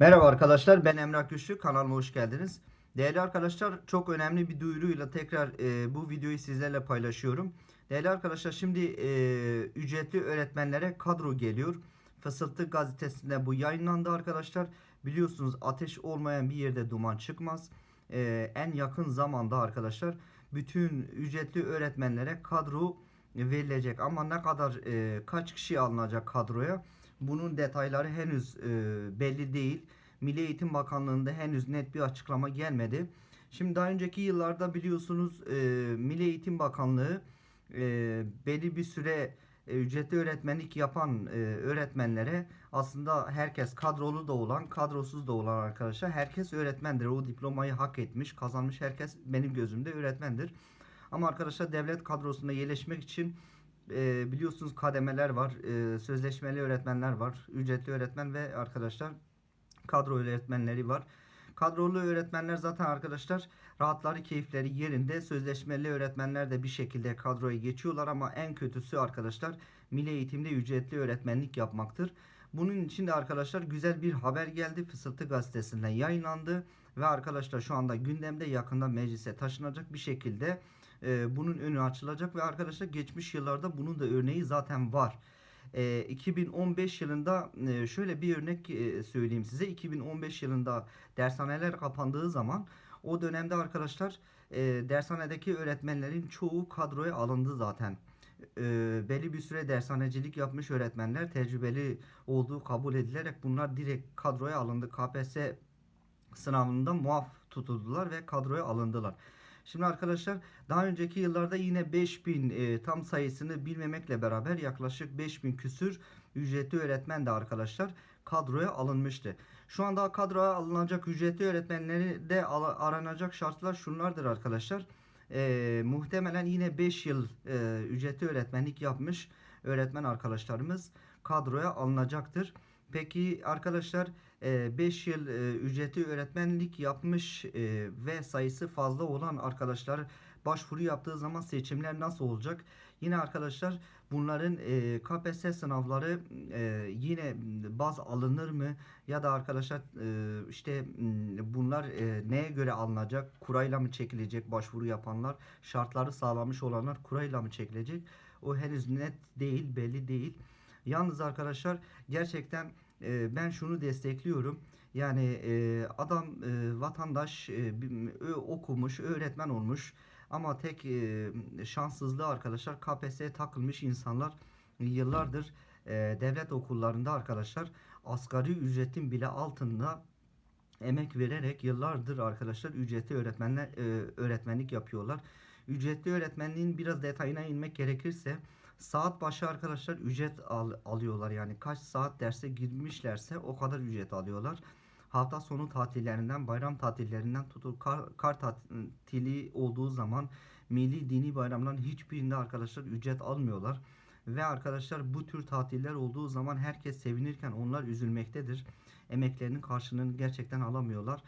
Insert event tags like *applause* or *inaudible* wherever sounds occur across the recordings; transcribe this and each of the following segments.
Merhaba arkadaşlar ben Emrah Güçlü kanalıma hoş geldiniz. Değerli arkadaşlar çok önemli bir duyuruyla tekrar e, bu videoyu sizlerle paylaşıyorum. Değerli arkadaşlar şimdi e, ücretli öğretmenlere kadro geliyor. Fısıltı gazetesinde bu yayınlandı arkadaşlar. Biliyorsunuz ateş olmayan bir yerde duman çıkmaz. E, en yakın zamanda arkadaşlar bütün ücretli öğretmenlere kadro verilecek. Ama ne kadar e, kaç kişi alınacak kadroya? Bunun detayları henüz e, belli değil. Milli Eğitim Bakanlığı'nda henüz net bir açıklama gelmedi. Şimdi daha önceki yıllarda biliyorsunuz e, Milli Eğitim Bakanlığı e, belli bir süre e, ücretli öğretmenlik yapan e, öğretmenlere aslında herkes kadrolu da olan, kadrosuz da olan arkadaşlar herkes öğretmendir. O diplomayı hak etmiş, kazanmış herkes benim gözümde öğretmendir. Ama arkadaşlar devlet kadrosunda yerleşmek için e, biliyorsunuz kademeler var. E, sözleşmeli öğretmenler var. Ücretli öğretmen ve arkadaşlar kadro öğretmenleri var. Kadrolu öğretmenler zaten arkadaşlar rahatları keyifleri yerinde. Sözleşmeli öğretmenler de bir şekilde kadroya geçiyorlar ama en kötüsü arkadaşlar milli eğitimde ücretli öğretmenlik yapmaktır. Bunun için de arkadaşlar güzel bir haber geldi. Fısıltı gazetesinden yayınlandı ve arkadaşlar şu anda gündemde yakında meclise taşınacak bir şekilde e, bunun önü açılacak ve arkadaşlar geçmiş yıllarda bunun da örneği zaten var. E, 2015 yılında e, şöyle bir örnek e, söyleyeyim size. 2015 yılında dershaneler kapandığı zaman o dönemde arkadaşlar e, dershanedeki öğretmenlerin çoğu kadroya alındı zaten. E, belli bir süre dershanecilik yapmış öğretmenler tecrübeli olduğu kabul edilerek bunlar direkt kadroya alındı. KPSS sınavında muaf tutuldular ve kadroya alındılar. Şimdi arkadaşlar daha önceki yıllarda yine 5000 e, tam sayısını bilmemekle beraber yaklaşık 5000 küsür ücretli öğretmen de arkadaşlar kadroya alınmıştı. Şu anda kadroya alınacak ücretli öğretmenleri de aranacak şartlar şunlardır arkadaşlar. E, muhtemelen yine 5 yıl e, ücretli öğretmenlik yapmış öğretmen arkadaşlarımız kadroya alınacaktır. Peki arkadaşlar 5 yıl e, ücretli öğretmenlik yapmış e, ve sayısı fazla olan arkadaşlar başvuru yaptığı zaman seçimler nasıl olacak? Yine arkadaşlar bunların e, KPSS sınavları yine baz alınır mı? Ya da arkadaşlar işte bunlar neye göre alınacak? Kurayla mı çekilecek başvuru yapanlar? Şartları sağlamış olanlar kurayla mı çekilecek? O henüz net değil, belli değil. Yalnız arkadaşlar gerçekten e, ben şunu destekliyorum. Yani e, adam e, vatandaş e, okumuş, öğretmen olmuş ama tek e, şanssızlığı arkadaşlar KPSS'ye takılmış insanlar yıllardır devlet okullarında arkadaşlar asgari ücretin bile altında emek vererek yıllardır arkadaşlar ücretli öğretmenler öğretmenlik yapıyorlar. Ücretli öğretmenliğin biraz detayına inmek gerekirse saat başı arkadaşlar ücret al- alıyorlar. Yani kaç saat derse girmişlerse o kadar ücret alıyorlar. Hafta sonu tatillerinden, bayram tatillerinden tutun kar, kar tatili olduğu zaman milli dini bayramların hiçbirinde arkadaşlar ücret almıyorlar. Ve arkadaşlar bu tür tatiller olduğu zaman herkes sevinirken onlar üzülmektedir. Emeklerinin karşılığını gerçekten alamıyorlar.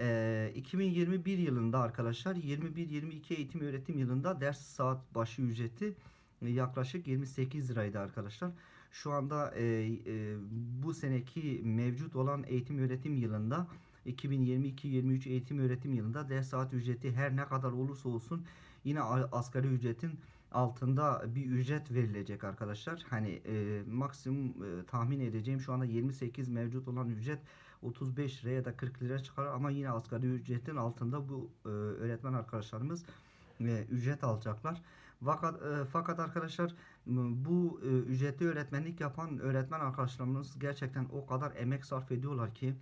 Ee, 2021 yılında arkadaşlar 21-22 eğitim öğretim yılında ders saat başı ücreti e, yaklaşık 28 liraydı arkadaşlar. Şu anda e, e, bu seneki mevcut olan eğitim öğretim yılında 2022-23 eğitim öğretim yılında ders saat ücreti her ne kadar olursa olsun yine asgari ücretin altında bir ücret verilecek arkadaşlar. Hani e, maksimum e, tahmin edeceğim şu anda 28 mevcut olan ücret 35 liraya da 40 lira çıkar ama yine asgari ücretin altında bu e, öğretmen arkadaşlarımız e, ücret alacaklar. Fakat, e, fakat arkadaşlar bu e, ücretli öğretmenlik yapan öğretmen arkadaşlarımız gerçekten o kadar emek sarf ediyorlar ki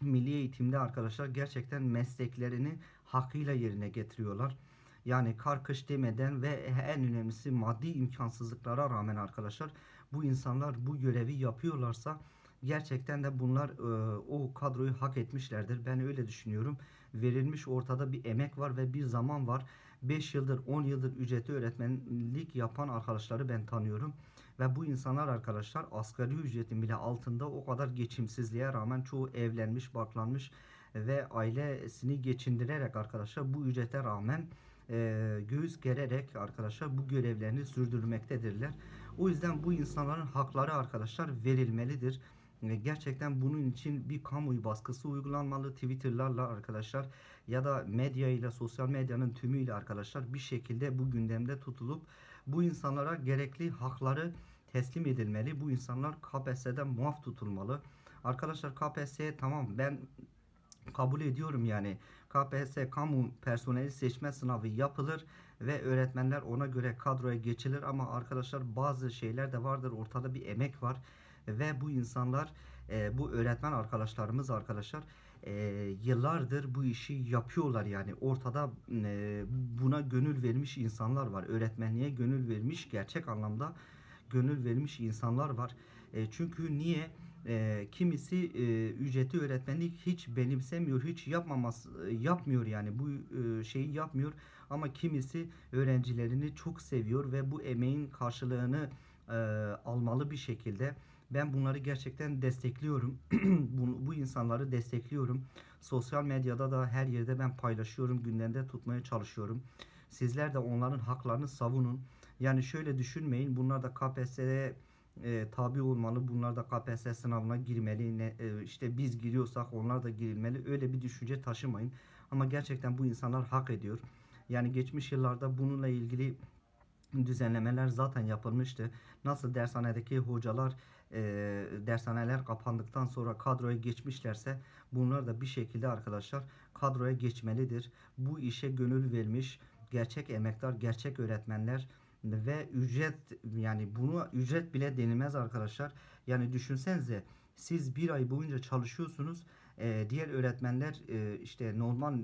milli eğitimde arkadaşlar gerçekten mesleklerini hakkıyla yerine getiriyorlar. Yani kar kış demeden ve en önemlisi maddi imkansızlıklara rağmen arkadaşlar bu insanlar bu görevi yapıyorlarsa gerçekten de bunlar e, o kadroyu hak etmişlerdir. Ben öyle düşünüyorum. Verilmiş ortada bir emek var ve bir zaman var. 5 yıldır 10 yıldır ücretli öğretmenlik yapan arkadaşları ben tanıyorum. Ve bu insanlar arkadaşlar asgari ücretin bile altında o kadar geçimsizliğe rağmen çoğu evlenmiş, barklanmış ve ailesini geçindirerek arkadaşlar bu ücrete rağmen e, göğüs gererek arkadaşlar bu görevlerini sürdürmektedirler. O yüzden bu insanların hakları arkadaşlar verilmelidir. Gerçekten bunun için bir kamuoyu baskısı uygulanmalı Twitter'larla arkadaşlar ya da medya ile sosyal medyanın tümüyle arkadaşlar bir şekilde bu gündemde tutulup bu insanlara gerekli hakları teslim edilmeli. Bu insanlar KPSS'den muaf tutulmalı. Arkadaşlar KPSS tamam ben kabul ediyorum yani KPSS kamu personeli seçme sınavı yapılır ve öğretmenler ona göre kadroya geçilir ama arkadaşlar bazı şeyler de vardır ortada bir emek var ve bu insanlar e, bu öğretmen arkadaşlarımız arkadaşlar e, yıllardır bu işi yapıyorlar yani. Ortada e, buna gönül vermiş insanlar var. Öğretmenliğe gönül vermiş gerçek anlamda gönül vermiş insanlar var. E, çünkü niye? E, kimisi e, ücretli öğretmenlik hiç benimsemiyor, hiç yapmaması yapmıyor yani. Bu e, şeyi yapmıyor. Ama kimisi öğrencilerini çok seviyor ve bu emeğin karşılığını e, almalı bir şekilde. Ben bunları gerçekten destekliyorum. *clears throat* bu, bu insanları destekliyorum. Sosyal medyada da her yerde ben paylaşıyorum, gündemde tutmaya çalışıyorum. Sizler de onların haklarını savunun. Yani şöyle düşünmeyin, bunlar da KPSS'ye e, tabi olmalı. Bunlar da KPSS sınavına girmeli. Ne, e, işte biz giriyorsak onlar da girilmeli. Öyle bir düşünce taşımayın. Ama gerçekten bu insanlar hak ediyor. Yani geçmiş yıllarda bununla ilgili düzenlemeler zaten yapılmıştı. Nasıl dershanedeki hocalar e, dershaneler kapandıktan sonra kadroya geçmişlerse bunlar da bir şekilde arkadaşlar kadroya geçmelidir. Bu işe gönül vermiş gerçek emektar, gerçek öğretmenler ve ücret yani bunu ücret bile denilmez arkadaşlar. Yani düşünsenize siz bir ay boyunca çalışıyorsunuz. Ee, diğer öğretmenler e, işte normal e,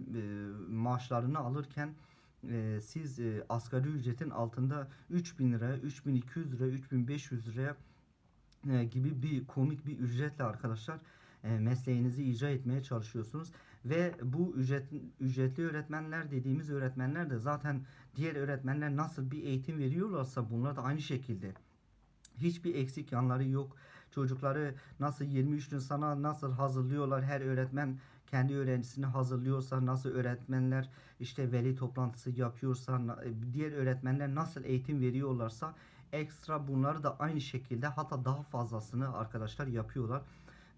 maaşlarını alırken e, siz e, asgari ücretin altında 3000 lira, 3200 lira, 3500 liraya e, gibi bir komik bir ücretle arkadaşlar e, mesleğinizi icra etmeye çalışıyorsunuz. Ve bu ücret ücretli öğretmenler dediğimiz öğretmenler de zaten diğer öğretmenler nasıl bir eğitim veriyorlarsa bunlar da aynı şekilde. Hiçbir eksik yanları yok. Çocukları nasıl 23 Nisan'a nasıl hazırlıyorlar? Her öğretmen kendi öğrencisini hazırlıyorsa nasıl öğretmenler işte veli toplantısı yapıyorsa na- diğer öğretmenler nasıl eğitim veriyorlarsa ekstra bunları da aynı şekilde hatta daha fazlasını arkadaşlar yapıyorlar.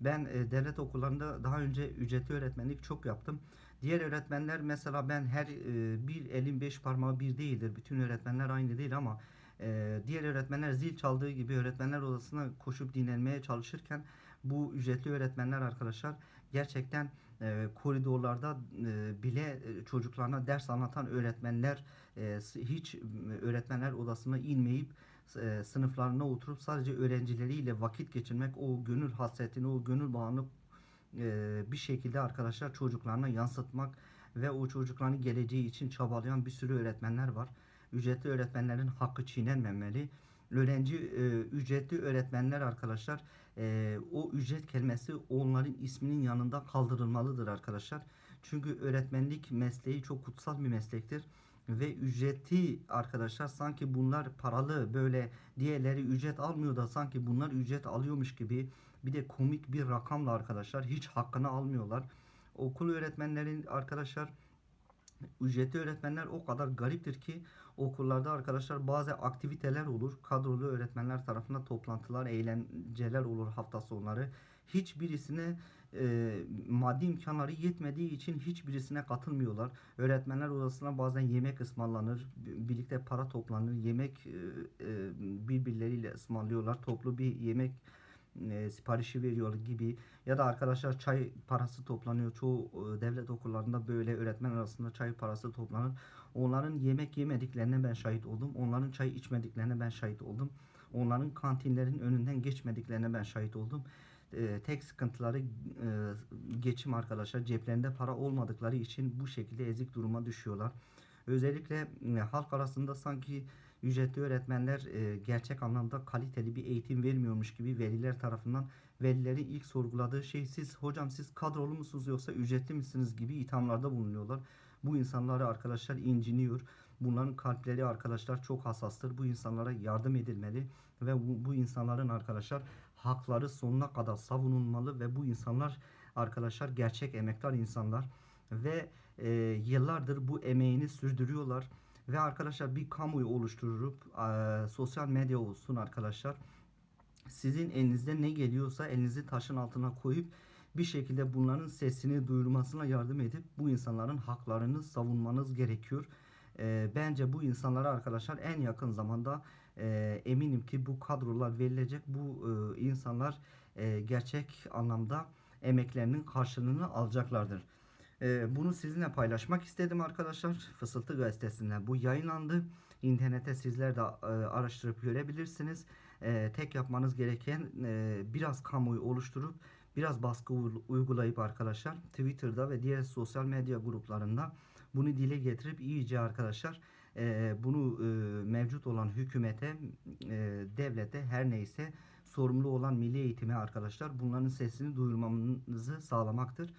Ben e, devlet okullarında daha önce ücretli öğretmenlik çok yaptım. Diğer öğretmenler mesela ben her e, bir elin beş parmağı bir değildir. Bütün öğretmenler aynı değil ama e, diğer öğretmenler zil çaldığı gibi öğretmenler odasına koşup dinlenmeye çalışırken bu ücretli öğretmenler arkadaşlar gerçekten e, koridorlarda e, bile e, çocuklarına ders anlatan öğretmenler e, hiç öğretmenler odasına inmeyip e, sınıflarına oturup sadece öğrencileriyle vakit geçirmek o gönül hasretini o gönül bağını e, bir şekilde arkadaşlar çocuklarına yansıtmak ve o çocukların geleceği için çabalayan bir sürü öğretmenler var. Ücretli öğretmenlerin hakkı çiğnenmemeli. Öğrenci e, ücretli öğretmenler arkadaşlar o ücret kelimesi onların isminin yanında kaldırılmalıdır arkadaşlar. Çünkü öğretmenlik mesleği çok kutsal bir meslektir ve ücreti arkadaşlar sanki bunlar paralı böyle diğerleri ücret almıyor da sanki bunlar ücret alıyormuş gibi bir de komik bir rakamla arkadaşlar hiç hakkını almıyorlar. Okul öğretmenlerin arkadaşlar ücretli öğretmenler o kadar gariptir ki okullarda arkadaşlar bazı aktiviteler olur. Kadrolu öğretmenler tarafından toplantılar, eğlenceler olur hafta sonları. Hiçbirisine e, maddi imkanları yetmediği için hiçbirisine katılmıyorlar. Öğretmenler odasına bazen yemek ısmarlanır, birlikte para toplanır, yemek e, e, birbirleriyle ısmarlıyorlar. Toplu bir yemek e, siparişi veriyor gibi ya da arkadaşlar çay parası toplanıyor. Çoğu e, devlet okullarında böyle öğretmen arasında çay parası toplanır. Onların yemek yemediklerine ben şahit oldum. Onların çay içmediklerine ben şahit oldum. Onların kantinlerin önünden geçmediklerine ben şahit oldum. E, tek sıkıntıları e, geçim arkadaşlar. Ceplerinde para olmadıkları için bu şekilde ezik duruma düşüyorlar. Özellikle e, halk arasında sanki ücretli öğretmenler gerçek anlamda kaliteli bir eğitim vermiyormuş gibi veliler tarafından velilerin ilk sorguladığı şey siz hocam siz kadrolu musunuz yoksa ücretli misiniz gibi ithamlarda bulunuyorlar. Bu insanları arkadaşlar inciniyor. Bunların kalpleri arkadaşlar çok hassastır. Bu insanlara yardım edilmeli ve bu, bu insanların arkadaşlar hakları sonuna kadar savunulmalı ve bu insanlar arkadaşlar gerçek emektar insanlar ve e, yıllardır bu emeğini sürdürüyorlar ve arkadaşlar bir kamuoyu oluşturup e, sosyal medya olsun arkadaşlar sizin elinizde ne geliyorsa elinizi taşın altına koyup bir şekilde bunların sesini duyurmasına yardım edip bu insanların haklarını savunmanız gerekiyor. Ee, bence bu insanlara arkadaşlar en yakın zamanda e, eminim ki bu kadrolar verilecek. Bu e, insanlar e, gerçek anlamda emeklerinin karşılığını alacaklardır. E, bunu sizinle paylaşmak istedim arkadaşlar. Fısıltı gazetesinde bu yayınlandı. İnternete sizler de e, araştırıp görebilirsiniz. E, tek yapmanız gereken e, biraz kamuoyu oluşturup biraz baskı uy- uygulayıp arkadaşlar Twitter'da ve diğer sosyal medya gruplarında bunu dile getirip iyice arkadaşlar e, bunu e, mevcut olan hükümete, e, devlete her neyse sorumlu olan milli eğitime arkadaşlar bunların sesini duyurmamızı sağlamaktır.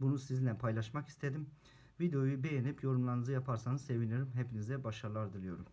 Bunu sizinle paylaşmak istedim. Videoyu beğenip yorumlarınızı yaparsanız sevinirim. Hepinize başarılar diliyorum.